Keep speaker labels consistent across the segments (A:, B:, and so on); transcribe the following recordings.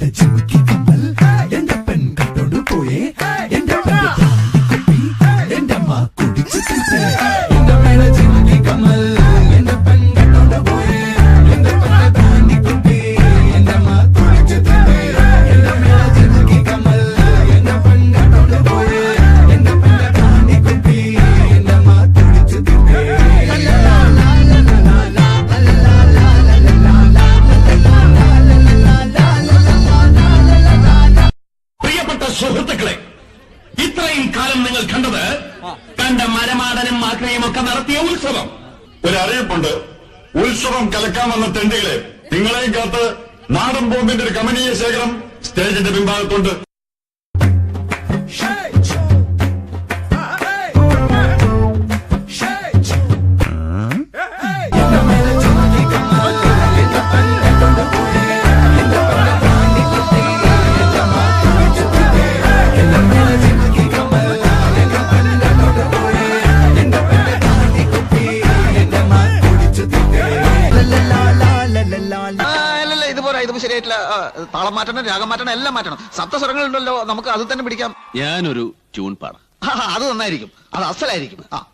A: that you would
B: keep on ഇത്രയും കാലം നിങ്ങൾ കണ്ടത് കണ്ട മരമാടനും മാക്രയും ഒക്കെ നടത്തിയ ഉത്സവം.
C: ഒരു അറിയിപ്പുണ്ട്. ഉത്സവം കലക്കാമെന്ന തെണ്ടികളെ നിങ്ങളെയും കാത്ത് നാടൻ ബോംബിന്റെ ഒരു കമനീയ ശേഖരം സ്റ്റേജിന്റെ പിൻഭാഗത്തുണ്ട്.
D: ഇത് താളം മാറ്റണം രാഗം മാറ്റണം എല്ലാം മാറ്റണം. സപ്തസ്വരങ്ങളുണ്ടല്ലോ നമുക്ക് അത് തന്നെ പിടിക്കാം.
B: ഞാനൊരു ട്യൂൺ പാട.
D: ആ, അത് നന്നായിരിക്കും. അത് അസലായിരിക്കും. ആ.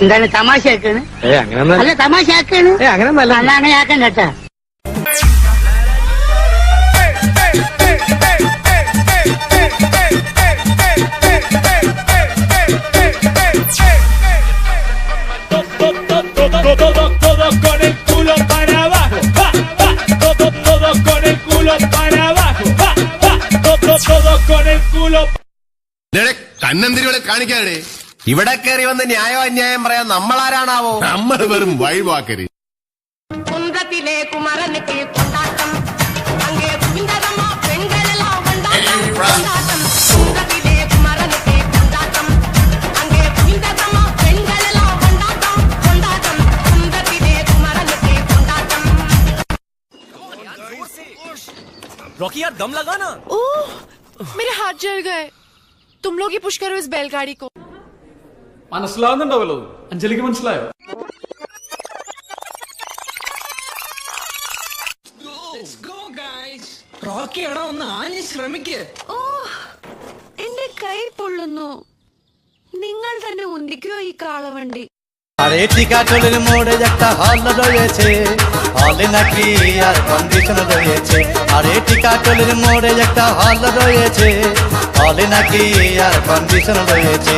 E: എന്താണ് തമാശയാക്കാണ്? അല്ല. തമാശയാക്കാണ്? അല്ല. അങ്ങനെ ആക്കാൻ കേട്ടാ.
F: പറഞ്ഞല്ലോ
G: കണ്ണന്തിരികളെ കാണിക്കാടേ ഇവിടെ കയറി വന്ന് ന്യായോ അന്യായം പറയാൻ നമ്മളാരാണാവോ? നമ്മൾ വെറും വഴിവാക്കര്.
H: കുന്തത്തിലെ കുമരന് കൊണ്ടാട്ടം അങ്ങേ കുവിന്ദരമ്മ പെൺകളെല്ലാം കൊണ്ടാട്ടം. കൊണ്ടാട്ടം. അങ്ങേ കൊണ്ടാട്ടം. കൊണ്ടാട്ടം. കൊണ്ടാട്ടം
I: റോക്കി मेरे हाथ जल गए तुम लोग ही पुश करो इस बैलगाड़ी को
F: മനസ്സിലാവുന്നുണ്ടാവല്ലോ അഞ്ജലിക്ക് മനസ്സിലായോ
I: ഓ എന്റെ കൈ പൊള്ളുന്നു നിങ്ങൾ തന്നെ ഉന്തിക്കോ ഈ കാളവണ്ടി
J: আরে টিকাটলের মোড়ে একটা হল রয়েছে। হলে নাকি আর কন্ডিশন রয়েছে। আরে টিকাটলের মোড়ে একটা হল রয়েছে। হলে নাকি আর কন্ডিশন রয়েছে।